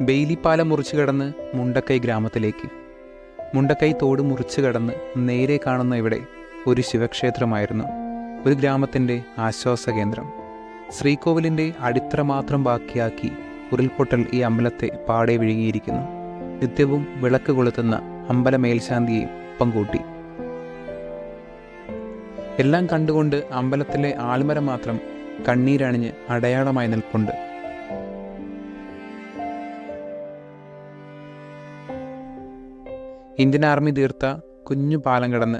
ബെയിലിപ്പാലം മുറിച്ചു കടന്ന് മുണ്ടക്കൈ ഗ്രാമത്തിലേക്ക്. മുണ്ടക്കൈ തോട് മുറിച്ചു കടന്ന് നേരെ കാണുന്ന ഇവിടെ ഒരു ശിവക്ഷേത്രമായിരുന്നു. ഒരു ഗ്രാമത്തിന്റെ ആശ്വാസ കേന്ദ്രം ശ്രീകോവിലിന്റെ അടിത്തറ മാത്രം ബാക്കിയാക്കി ഉരുൾപൊട്ടൽ ഈ അമ്പലത്തെ പാടെ വിഴുങ്ങിയിരിക്കുന്നു. നിത്യവും വിളക്ക് കൊളുത്തുന്ന അമ്പല മേൽശാന്തിയെ കൂട്ടി എല്ലാം കണ്ടുകൊണ്ട് അമ്പലത്തിലെ ആൽമരം മാത്രം കണ്ണീരണിഞ്ഞ് അടയാളമായി നിൽപ്പുണ്ട്. ഇന്ത്യൻ ആർമി തീർത്ത കുഞ്ഞു പാലം കടന്ന്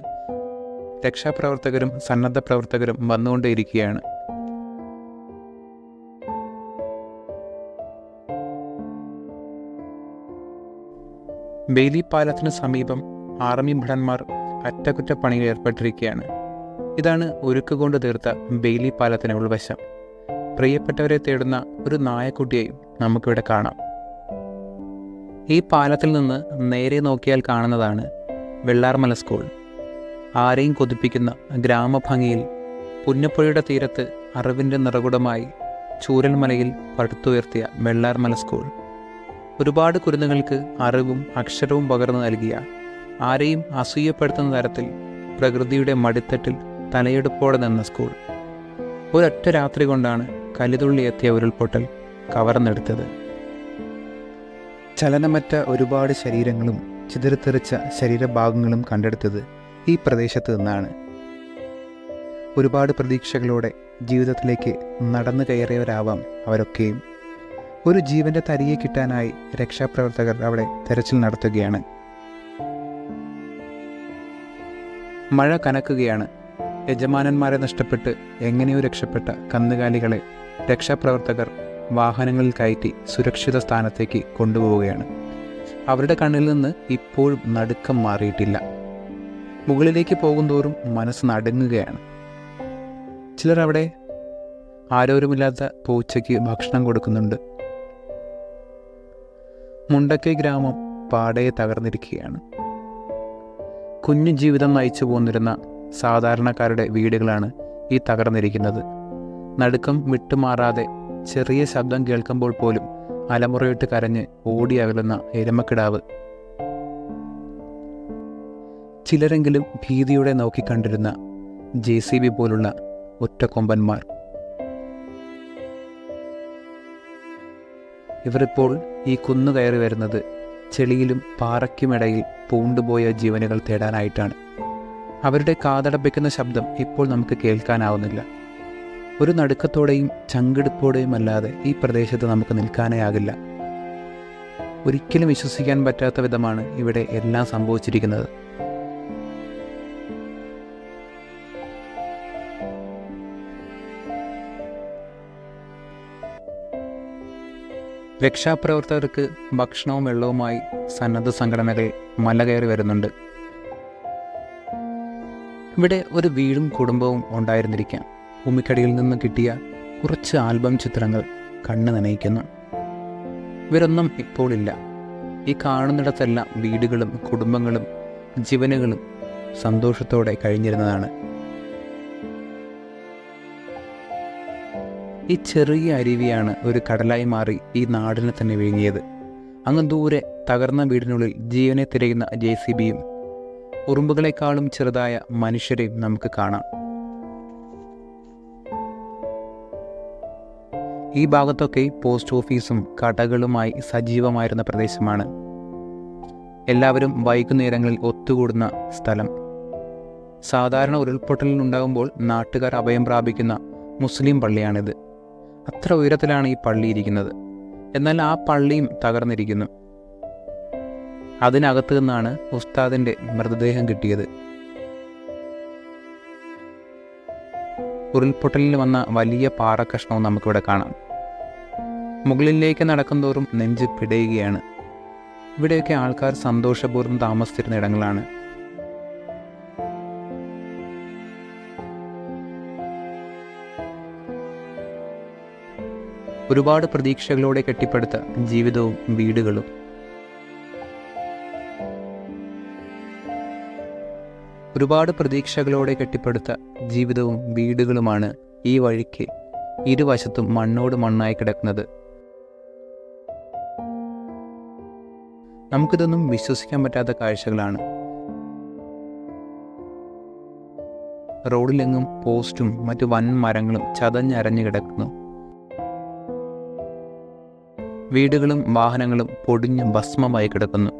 രക്ഷാപ്രവർത്തകരും സന്നദ്ധ പ്രവർത്തകരും വന്നുകൊണ്ടേയിരിക്കുകയാണ്. ബെയിലി പാലത്തിന് സമീപം ആർമി ഭടന്മാർ അറ്റകുറ്റപ്പണിയിൽ ഏർപ്പെട്ടിരിക്കുകയാണ്. ഇതാണ് ഉരുക്കുകൊണ്ട് തീർത്ത ബെയിലി പാലത്തിന് ഉൾവശം. പ്രിയപ്പെട്ടവരെ തേടുന്ന ഒരു നായക്കുട്ടിയെയും നമുക്കിവിടെ കാണാം. ഈ പാലത്തിൽ നിന്ന് നേരെ നോക്കിയാൽ കാണുന്നതാണ് വെള്ളാർമല സ്കൂൾ ആരെയും കൊതിപ്പിക്കുന്ന ഗ്രാമഭംഗിയിൽ പുന്നപ്പുഴയുടെ തീരത്ത് അറിവിന്റെ നിറകുടമായി ചൂരൽമലയിൽ പടുത്തുയർത്തിയ വെള്ളാർമല സ്കൂൾ ഒരുപാട് കുരുന്നുകൾക്ക് അറിവും അക്ഷരവും പകർന്നു നൽകിയ ആരെയും അസൂയപ്പെടുത്തുന്ന തരത്തിൽ പ്രകൃതിയുടെ മടിത്തട്ടിൽ തലയെടുപ്പോടെ നിന്ന സ്കൂൾ ഒരൊറ്റ രാത്രി കൊണ്ടാണ് കലിതുള്ളി എത്തിയ ഉരുൾപൊട്ടൽ കവർന്നെടുത്തത്. ചലനമറ്റ ഒരുപാട് ശരീരങ്ങളും ചിതറിത്തെറിച്ച ശരീരഭാഗങ്ങളും കണ്ടെടുത്തത് ഈ പ്രദേശത്ത് നിന്നാണ്. ഒരുപാട് പ്രതീക്ഷകളോടെ ജീവിതത്തിലേക്ക് നടന്നു കയറിയവരാവാം അവരൊക്കെയും. ഒരു ജീവന്റെ തരിയെ കിട്ടാനായി രക്ഷാപ്രവർത്തകർ അവിടെ തെരച്ചിൽ നടത്തുകയാണ്. മഴ കനക്കുകയാണ്. യജമാനന്മാരെ നഷ്ടപ്പെട്ട് എങ്ങനെയോ രക്ഷപ്പെട്ട കന്നുകാലികളെ രക്ഷാപ്രവർത്തകർ വാഹനങ്ങളിൽ കയറ്റി സുരക്ഷിത സ്ഥാനത്തേക്ക് കൊണ്ടുപോവുകയാണ്. അവരുടെ കണ്ണിൽ നിന്ന് ഇപ്പോഴും നടുക്കം മാറിയിട്ടില്ല. മുകളിലേക്ക് പോകുന്തോറും മനസ്സ് നടുങ്ങുകയാണ്. ചിലർ അവിടെ ആരോരുമില്ലാത്ത പൂച്ചയ്ക്ക് ഭക്ഷണം കൊടുക്കുന്നുണ്ട്. മുണ്ടക്കൈ ഗ്രാമം പാടയെ തകർന്നിരിക്കുകയാണ്. കുഞ്ഞു ജീവിതം നയിച്ചു പോന്നിരുന്ന സാധാരണക്കാരുടെ വീടുകളാണ് ഈ തകർന്നിരിക്കുന്നത്. നടുക്കം വിട്ടുമാറാതെ ചെറിയ ശബ്ദം കേൾക്കുമ്പോൾ പോലും അലമുറയിട്ട് കരഞ്ഞ് ഓടി അകലുന്ന എരുമക്കിടാവ്. ചിലരെങ്കിലും ഭീതിയോടെ നോക്കിക്കണ്ടിരുന്ന ജെ സി ബി പോലുള്ള ഒറ്റക്കൊമ്പന്മാർ. ഇവരിപ്പോൾ ഈ കുന്നു കയറി വരുന്നത് ചെളിയിലും പാറയ്ക്കുമിടയിൽ പൂണ്ടുപോയ ജീവനുകൾ തേടാനായിട്ടാണ്. അവരുടെ കാതടപ്പിക്കുന്ന ശബ്ദം ഇപ്പോൾ നമുക്ക് കേൾക്കാനാവുന്നില്ല. ഒരു നടുക്കത്തോടെയും ചങ്കെടുപ്പോടെയും അല്ലാതെ ഈ പ്രദേശത്ത് നമുക്ക് നിൽക്കാനേ ആകില്ല ഒരിക്കലും വിശ്വസിക്കാൻ പറ്റാത്ത വിധമാണ് ഇവിടെ എല്ലാം സംഭവിച്ചിരിക്കുന്നത്. രക്ഷാപ്രവർത്തകർക്ക് ഭക്ഷണവും വെള്ളവുമായി സന്നദ്ധ സംഘടനകൾ മല കയറി വരുന്നുണ്ട്. ഇവിടെ ഒരു വീടും കുടുംബവും ഉണ്ടായിരുന്നിരിക്കാം. ഭൂമിക്കടിയിൽ നിന്ന് കിട്ടിയ കുറച്ച് ആൽബം ചിത്രങ്ങൾ കണ്ണ് നനയിക്കുന്നു. ഇവരൊന്നും ഇപ്പോഴില്ല ഈ കാണുന്നിടത്തെല്ലാം വീടുകളും കുടുംബങ്ങളും ജീവനുകളും സന്തോഷത്തോടെ കഴിഞ്ഞിരുന്നതാണ്. ഈ ചെറിയ അരുവിയാണ് ഒരു കടലായി മാറി ഈ നാടിനെ തന്നെ വിഴുങ്ങിയത്. അങ്ങ് ദൂരെ തകർന്ന വീടിനുള്ളിൽ ജീവനെ തിരയുന്ന ജെ സി ബിയും ഉറുമ്പുകളെക്കാളും ചെറുതായ മനുഷ്യരെയും നമുക്ക് കാണാം. ഈ ഭാഗത്തൊക്കെ പോസ്റ്റ് ഓഫീസും കടകളുമായി സജീവമായിരുന്ന പ്രദേശമാണ്. എല്ലാവരും വൈകുന്നേരങ്ങളിൽ ഒത്തുകൂടുന്ന സ്ഥലം. സാധാരണ ഉരുൾപൊട്ടലിൽ ഉണ്ടാകുമ്പോൾ നാട്ടുകാർ അഭയം പ്രാപിക്കുന്ന മുസ്ലിം പള്ളിയാണിത്. അത്ര ഉയരത്തിലാണ് ഈ പള്ളി ഇരിക്കുന്നത്. എന്നാൽ ആ പള്ളിയും തകർന്നിരിക്കുന്നു. അതിനകത്തു നിന്നാണ് ഉസ്താദിന്റെ മൃതദേഹം കിട്ടിയത്. ഉരുൾപൊട്ടലിൽ വന്ന വലിയ പാറക്കഷ്ണവും നമുക്കിവിടെ കാണാം. മുകളിലേക്ക് നടക്കുന്തോറും നെഞ്ച് പിടയുകയാണ്. ഇവിടെയൊക്കെ ആൾക്കാർ സന്തോഷപൂർവം താമസിച്ചിരുന്ന ഇടങ്ങളാണ്. ഒരുപാട് പ്രതീക്ഷകളോടെ കെട്ടിപ്പടുത്ത ജീവിതവും വീടുകളും. ഒരുപാട് പ്രതീക്ഷകളോടെ കെട്ടിപ്പടുത്ത ജീവിതവും വീടുകളുമാണ് ഈ വഴിക്ക് ഇരുവശത്തും മണ്ണോട് മണ്ണായി കിടക്കുന്നത്. നമുക്കിതൊന്നും വിശ്വസിക്കാൻ പറ്റാത്ത കാഴ്ചകളാണ്. റോഡിലെങ്ങും പോസ്റ്റും മറ്റു വൻ മരങ്ങളും ചതഞ്ഞരഞ്ഞു കിടക്കുന്നു. വീടുകളും വാഹനങ്ങളും പൊടിഞ്ഞ് ഭസ്മമായി കിടക്കുന്നു.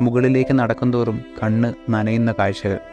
മുകളിലേക്ക് നടക്കുന്തോറും കണ്ണ് നനയുന്ന കാഴ്ചകൾ.